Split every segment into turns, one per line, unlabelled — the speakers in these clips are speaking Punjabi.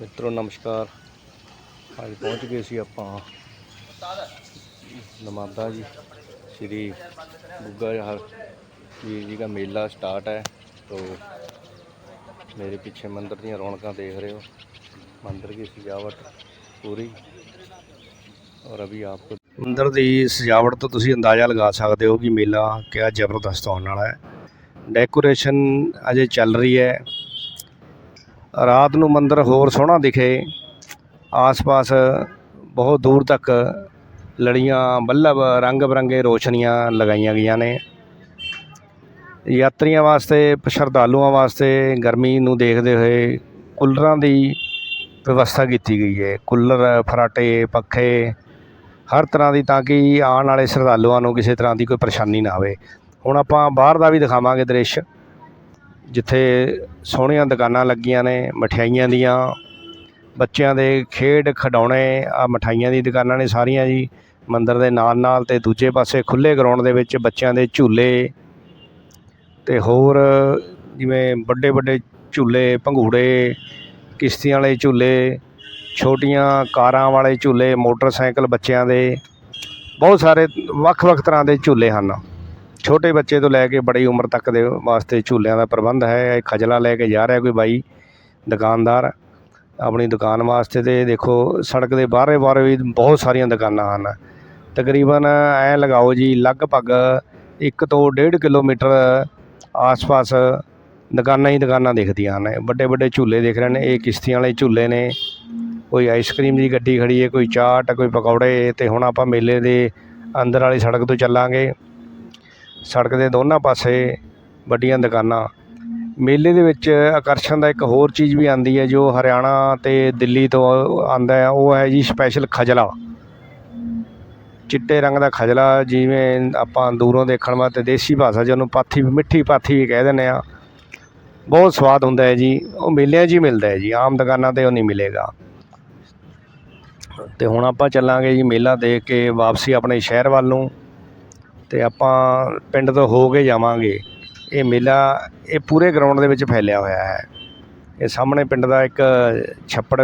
ਮਿੱਤਰੋ, ਨਮਸਕਾਰ। ਅੱਜ ਪਹੁੰਚ ਗਏ ਸੀ ਆਪਾਂ ਨਮਾਦਾ ਜੀ, ਸ੍ਰੀ ਗੁੱਗਾ ਜਹਰ ਜੀ ਜੀ ਦਾ ਮੇਲਾ ਸਟਾਰਟ ਹੈ। ਤੋ ਮੇਰੇ ਪਿੱਛੇ ਮੰਦਰ ਦੀਆਂ ਰੌਣਕਾਂ ਦੇਖ ਰਹੇ ਹੋ। ਮੰਦਰ ਦੀ ਸਜਾਵਟ ਪੂਰੀ ਔਰ ਅਭੀ ਆਪਕੋ ਮੰਦਰ ਦੀ ਸਜਾਵਟ ਤੋਂ ਤੁਸੀਂ ਅੰਦਾਜ਼ਾ ਲਗਾ ਸਕਦੇ ਹੋ ਕਿ ਮੇਲਾ ਕਿਆ ਜ਼ਬਰਦਸਤ ਹੋਣ ਵਾਲਾ ਹੈ। ਡੈਕੋਰੇਸ਼ਨ ਅਜੇ ਚੱਲ ਰਹੀ ਹੈ। ਰਾਤ ਨੂੰ ਮੰਦਰ ਹੋਰ ਸੋਹਣਾ ਦਿਖੇ, ਆਸ-ਪਾਸ ਬਹੁਤ ਦੂਰ ਤੱਕ ਲੜੀਆਂ, ਬੱਲਬ ਰੰਗ ਬਰੰਗੇ ਰੋਸ਼ਨੀਆਂ ਲਗਾਈਆਂ ਗਈਆਂ ਨੇ। ਯਾਤਰੀਆਂ ਵਾਸਤੇ, ਸ਼ਰਧਾਲੂਆਂ ਵਾਸਤੇ ਗਰਮੀ ਨੂੰ ਦੇਖਦੇ ਹੋਏ ਕੂਲਰਾਂ ਦੀ ਵਿਵਸਥਾ ਕੀਤੀ ਗਈ ਹੈ। ਕੂਲਰ, ਫਰਾਟੇ, ਪੱਖੇ, ਹਰ ਤਰ੍ਹਾਂ ਦੀ ਤਾਂ ਕਿ ਆਉਣ ਵਾਲੇ ਸ਼ਰਧਾਲੂਆਂ ਨੂੰ ਕਿਸੇ ਤਰ੍ਹਾਂ ਦੀ ਕੋਈ ਪਰੇਸ਼ਾਨੀ ਨਾ ਆਵੇ। ਹੁਣ ਆਪਾਂ ਬਾਹਰ ਦਾ ਵੀ ਦਿਖਾਵਾਂਗੇ ਦ੍ਰਿਸ਼। ਜਿੱਥੇ ਸੋਹਣੀਆਂ ਦੁਕਾਨਾਂ ਲੱਗੀਆਂ ਨੇ, ਮਠਿਆਈਆਂ ਦੀਆਂ। ਬੱਚਿਆਂ ਦੇ ਖੇਡ ਖਿਡੌਣੇ, ਆਹ ਮਠਾਈਆਂ ਦੀ ਦੁਕਾਨਾਂ ਨੇ ਸਾਰੀਆਂ ਜੀ। ਮੰਦਰ ਦੇ ਨਾਲ ਨਾਲ ਅਤੇ ਦੂਜੇ ਪਾਸੇ ਖੁੱਲ੍ਹੇ ਗਰਾਊਂਡ ਦੇ ਵਿੱਚ ਬੱਚਿਆਂ ਦੇ ਝੂਲੇ ਅਤੇ ਹੋਰ ਜਿਵੇਂ ਵੱਡੇ ਵੱਡੇ ਝੂਲੇ, ਭੰਗੂੜੇ, ਕਿਸ਼ਤੀਆਂ ਵਾਲੇ ਝੂਲੇ, ਛੋਟੀਆਂ ਕਾਰਾਂ ਵਾਲੇ ਝੂਲੇ, ਮੋਟਰਸਾਈਕਲ ਬੱਚਿਆਂ ਦੇ। ਬਹੁਤ ਸਾਰੇ ਵੱਖ-ਵੱਖ ਤਰ੍ਹਾਂ ਦੇ ਝੂਲੇ ਹਨ। ਛੋਟੇ ਬੱਚੇ ਤੋਂ ਲੈ ਕੇ ਬੜੀ ਉਮਰ ਤੱਕ ਦੇ ਵਾਸਤੇ ਝੂਲਿਆਂ ਦਾ ਪ੍ਰਬੰਧ ਹੈ। ਇਹ ਖਜਲਾ ਲੈ ਕੇ ਜਾ ਰਿਹਾ ਕੋਈ ਬਾਈ ਦੁਕਾਨਦਾਰ। ਆਪਣੀ ਦੁਕਾਨ ਵਾਸਤੇ ਤੇ ਦੇਖੋ, ਸੜਕ ਦੇ ਬਾਹਰੇ ਬਾਹਰੇ ਵੀ ਬਹੁਤ ਸਾਰੀਆਂ ਦੁਕਾਨਾਂ ਹਨ। ਤਕਰੀਬਨ ਐ ਲਗਾਓ ਜੀ, ਲਗਭਗ 1 ਤੋਂ 1.5 ਕਿਲੋਮੀਟਰ ਆਸ-ਪਾਸ ਦੁਕਾਨਾਂ ਹੀ ਦੁਕਾਨਾਂ ਦਿਖਦੀਆਂ ਹਨ। ਵੱਡੇ ਵੱਡੇ ਝੂਲੇ ਦਿਖ ਰਹੇ ਨੇ, ਇਹ ਕਿਸ਼ਤੀਆਂ ਵਾਲੇ ਝੂਲੇ ਨੇ। ਕੋਈ ਆਈਸਕ੍ਰੀਮ ਦੀ ਗੱਡੀ ਖੜੀ ਹੈ, ਕੋਈ ਚਾਟ, ਕੋਈ ਪਕੌੜੇ ਤੇ ਹੁਣ ਆਪਾਂ ਮੇਲੇ ਦੇ ਅੰਦਰ ਵਾਲੀ ਸੜਕ ਤੋਂ ਚੱਲਾਂਗੇ। ਸੜਕ ਦੇ ਦੋਨਾਂ ਪਾਸੇ ਵੱਡੀਆਂ ਦੁਕਾਨਾਂ। ਮੇਲੇ ਦੇ ਵਿੱਚ ਆਕਰਸ਼ਣ ਦਾ ਇੱਕ ਹੋਰ ਚੀਜ਼ ਵੀ ਆਉਂਦੀ ਹੈ, ਜੋ ਹਰਿਆਣਾ ਅਤੇ ਦਿੱਲੀ ਤੋਂ ਆਉਂਦਾ ਹੈ। ਉਹ ਹੈ ਜੀ ਸਪੈਸ਼ਲ ਖਜਲਾ। ਚਿੱਟੇ ਰੰਗ ਦਾ ਖਜਲਾ, ਜਿਵੇਂ ਆਪਾਂ ਦੂਰੋਂ ਦੇਖਣ ਵਾਸਤੇ ਦੇਸੀ ਭਾਸ਼ਾ ਜਿਹਨੂੰ ਪਾਥੀ, ਮਿੱਠੀ ਪਾਥੀ ਵੀ ਕਹਿ ਦਿੰਦੇ ਆ ਬਹੁਤ ਸਵਾਦ ਹੁੰਦਾ ਹੈ ਜੀ। ਉਹ ਮੇਲਿਆਂ 'ਚ ਹੀ ਮਿਲਦਾ ਹੈ ਜੀ। ਆਮ ਦੁਕਾਨਾਂ ਤੇ ਉਹ ਨਹੀਂ ਮਿਲੇਗਾ। ਤੇ ਹੁਣ ਆਪਾਂ ਚੱਲਾਂਗੇ ਜੀ ਮੇਲਾ ਦੇਖ ਕੇ ਵਾਪਸੀ ਆਪਣੇ ਸ਼ਹਿਰ ਵੱਲ ਨੂੰ। ਅਤੇ ਆਪਾਂ ਪਿੰਡ ਤੋਂ ਹੋ ਕੇ ਜਾਵਾਂਗੇ। ਇਹ ਮੇਲਾ ਇਹ ਪੂਰੇ ਗਰਾਊਂਡ ਦੇ ਵਿੱਚ ਫੈਲਿਆ ਹੋਇਆ ਹੈ। ਇਹ ਸਾਹਮਣੇ ਪਿੰਡ ਦਾ ਇੱਕ ਛੱਪੜ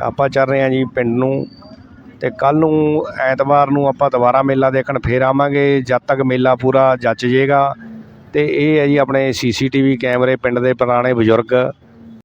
ਆਪਾਂ ਚੱਲ ਰਹੇ ਹਾਂ ਜੀ ਪਿੰਡ ਨੂੰ ਅਤੇ ਕੱਲ੍ਹ ਨੂੰ ਐਤਵਾਰ ਨੂੰ ਆਪਾਂ ਦੁਬਾਰਾ ਮੇਲਾ ਦੇਖਣ ਫੇਰ ਆਵਾਂਗੇ। ਜਦ ਤੱਕ ਮੇਲਾ ਪੂਰਾ ਜੱਚ ਜੇਗਾ। ਅਤੇ ਇਹ ਹੈ ਜੀ ਆਪਣੇ ਸੀਸੀਟੀਵੀ ਕੈਮਰੇ ਪਿੰਡ ਦੇ ਪੁਰਾਣੇ ਬਜ਼ੁਰਗ